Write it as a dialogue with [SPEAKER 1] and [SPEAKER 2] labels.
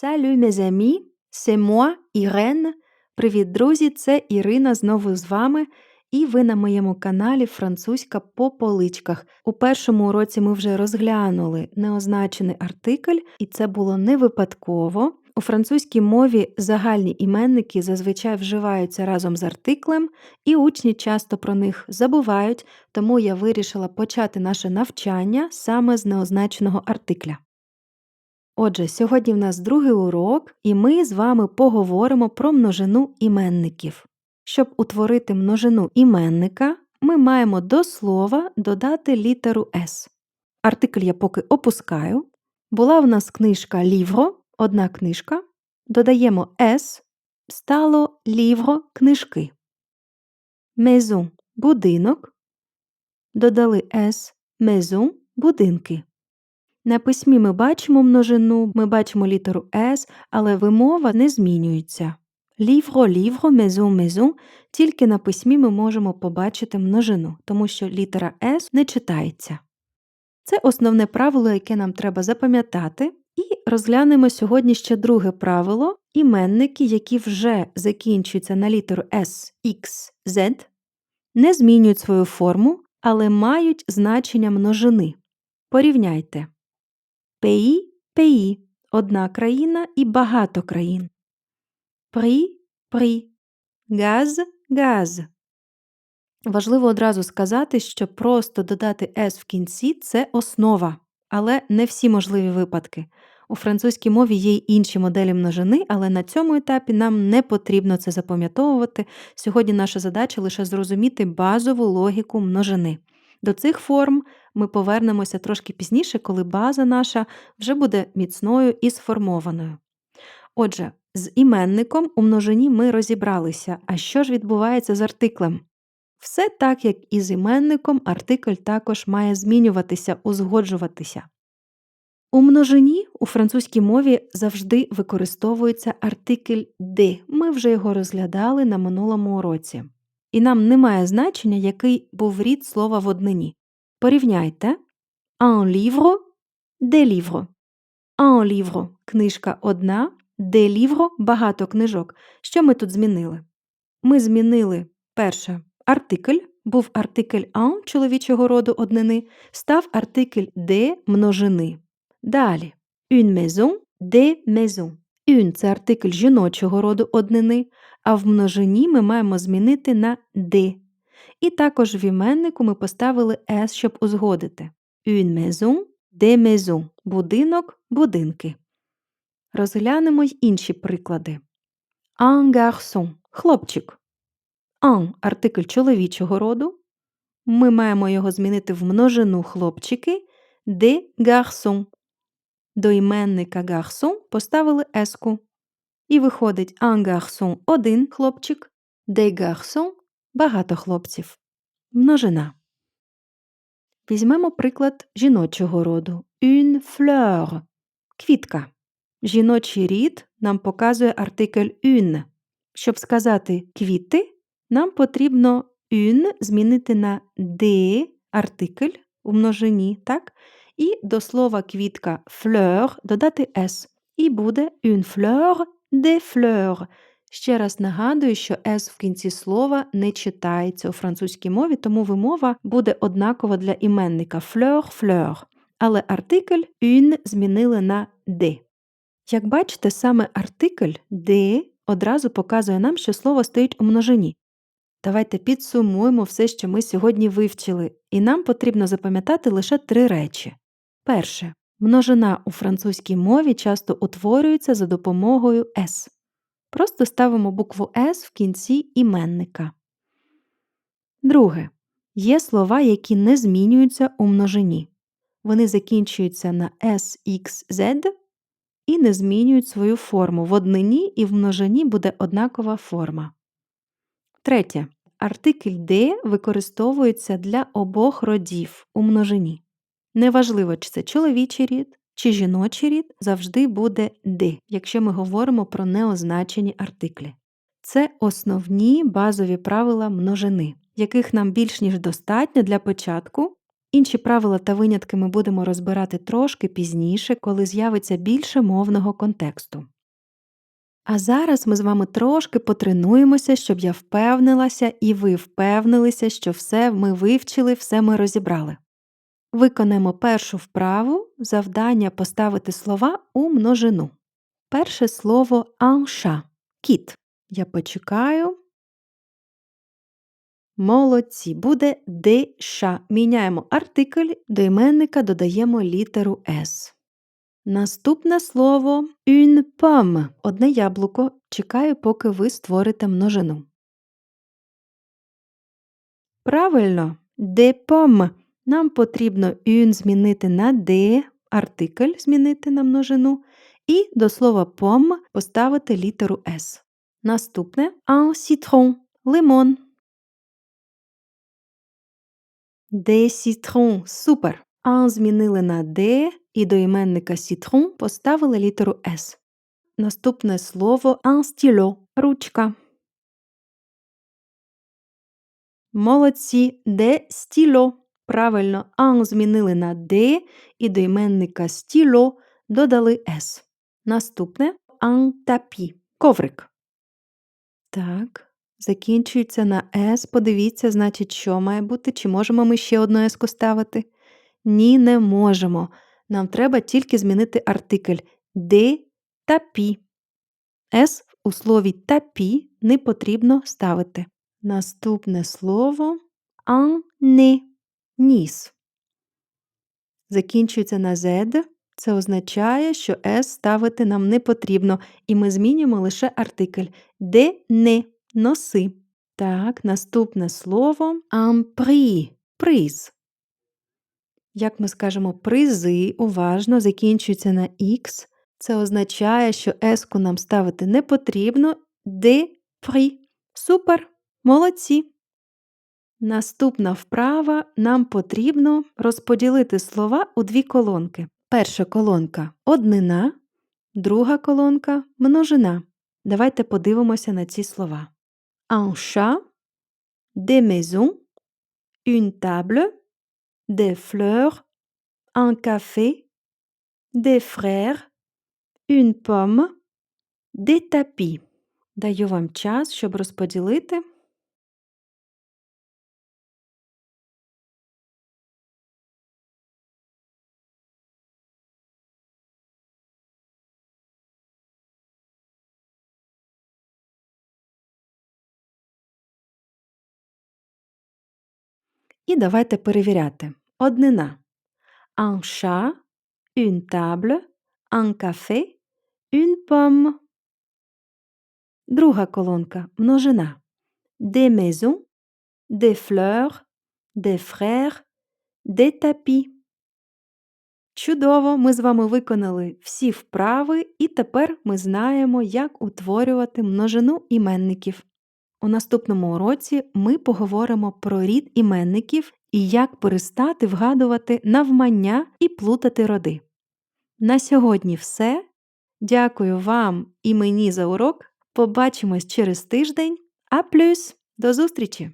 [SPEAKER 1] Salut mes amis, c'est moi, Irène. Привіт, друзі! Це Ірина знову з вами, і ви на моєму каналі Французька по поличках. У першому уроці ми вже розглянули неозначений артикль, і це було не випадково. У французькій мові загальні іменники зазвичай вживаються разом з артиклем, і учні часто про них забувають, тому я вирішила почати наше навчання саме з неозначеного артикля. Отже, сьогодні в нас другий урок, і ми з вами поговоримо про множину іменників. Щоб утворити множину іменника, ми маємо до слова додати літеру С. Артикль я поки опускаю. Була в нас книжка лівро, одна книжка. Додаємо С, стало лівро книжки. Maison – будинок. Додали С, maison – будинки. На письмі ми бачимо множину, ми бачимо літеру С, але вимова не змінюється. Лівро, лівро, мезон, мезон, тільки на письмі ми можемо побачити множину, тому що літера С не читається. Це основне правило, яке нам треба запам'ятати, і розглянемо сьогодні ще друге правило іменники, які вже закінчуються на літеру S, X, Z, не змінюють свою форму, але мають значення множини. Порівняйте. Пеї пеї одна країна і багато країн. Прі прі, газ газ. Важливо одразу сказати, що просто додати «с» в кінці це основа, але не всі можливі випадки. У французькій мові є й інші моделі множини, але на цьому етапі нам не потрібно це запам'ятовувати. Сьогодні наша задача лише зрозуміти базову логіку множини. До цих форм ми повернемося трошки пізніше, коли база наша вже буде міцною і сформованою. Отже, з іменником у множині ми розібралися, а що ж відбувається з артиклем? Все так, як і з іменником, артикль також має змінюватися, узгоджуватися. У множині у французькій мові завжди використовується артикль «de». Ми вже його розглядали на минулому уроці. І нам немає значення, який був рід слова в однині. Порівняйте un livre, des livres. Un livre – книжка одна, des livres – багато книжок. Що ми тут змінили? Ми змінили перше артикль, був артикль un чоловічого роду однини, став артикль de множини. Далі une maison, des maisons. Une – це артикль жіночого роду однини, а в множині ми маємо змінити на «de». І також в іменнику ми поставили «s», щоб узгодити. Une maison, des maisons – будинок, будинки. Розглянемо й інші приклади. Un garçon – хлопчик. Un – артикль чоловічого роду. Ми маємо його змінити в множину хлопчики, des garçons. До іменника garçon поставили еску. І виходить un garçon – один хлопчик, des garçons – багато хлопців. Множина. Візьмемо приклад жіночого роду. Une fleur – квітка. Жіночий рід нам показує артикль une. Щоб сказати квіти, нам потрібно une змінити на de артикль у множині, так? І до слова квітка fleur додати s. І буде une fleur des fleurs. Ще раз нагадую, що S в кінці слова не читається у французькій мові, тому вимова буде однакова для іменника fleur, fleur. Але артикль une змінили на de. Як бачите, саме артикль de одразу показує нам, що слово стоїть у множині. Давайте підсумуємо все, що ми сьогодні вивчили, і нам потрібно запам'ятати лише три речі. Перше. Множина у французькій мові часто утворюється за допомогою S. Просто ставимо букву S в кінці іменника. Друге. Є слова, які не змінюються у множині. Вони закінчуються на S, X, Z і не змінюють свою форму. В однині і в множині буде однакова форма. Третє. Артикль «de» використовується для обох родів у множині. Неважливо, чи це чоловічий рід, чи жіночий рід завжди буде «de», якщо ми говоримо про неозначені артиклі. Це основні базові правила множини, яких нам більш ніж достатньо для початку, Інші правила та винятки ми будемо розбирати трошки пізніше, коли з'явиться більше мовного контексту. А зараз ми з вами трошки потренуємося, щоб я впевнилася і ви впевнилися, що все ми вивчили, все ми розібрали. Виконаємо першу вправу завдання поставити слова у множину. Перше слово анша кіт. Я почекаю. Молодці. Буде деша. Міняємо артикль, до іменника додаємо літеру С. Наступне слово pomme. Одне яблуко. Чекаю, поки ви створите множину. Правильно, pomme. Нам потрібно une змінити на de, артикль змінити на множину, і до слова pomme поставити літеру S. Наступне un citron лимон. Des citrons. Супер. Un змінили на de і до іменника citron поставили літеру S. Наступне слово un stylo – ручка. Молодці. Де стіло. Правильно, un змінили на de і до іменника стіло додали S. Наступне tapis – коврик. Так, закінчується на S. Подивіться, значить, що має бути. Чи можемо ми ще одну S ставити? Ні, не можемо. Нам треба тільки змінити артикль де тапі. С у слові тапі не потрібно ставити. Наступне слово ане ніс. Закінчується на Z. Це означає, що S ставити нам не потрібно, і ми змінюємо лише артикль де не носи. Так, наступне слово ампрі приз. Як ми скажемо призи, уважно закінчується на X. Це означає, що S-ку нам ставити не потрібно. Де прі. Супер! Молодці! Наступна вправа нам потрібно розподілити слова у дві колонки. Перша колонка однина, друга колонка множина. Давайте подивимося на ці слова. Un chat, des maisons, une table, des fleurs, un café, des frères, une pomme, des tapis. Даю вам час, щоб розподілити. І давайте перевіряти. Однина. Un chat, une table, un café, une pomme. Друга колонка множина. Des maisons, des fleurs, des frères, des tapis. Чудово! Ми з вами виконали всі вправи, і тепер ми знаємо, як утворювати множину іменників. У наступному уроці ми поговоримо про рід іменників і як перестати вгадувати навмання і плутати роди. На сьогодні все. Дякую вам і мені за урок. Побачимось через тиждень. А плюс до зустрічі!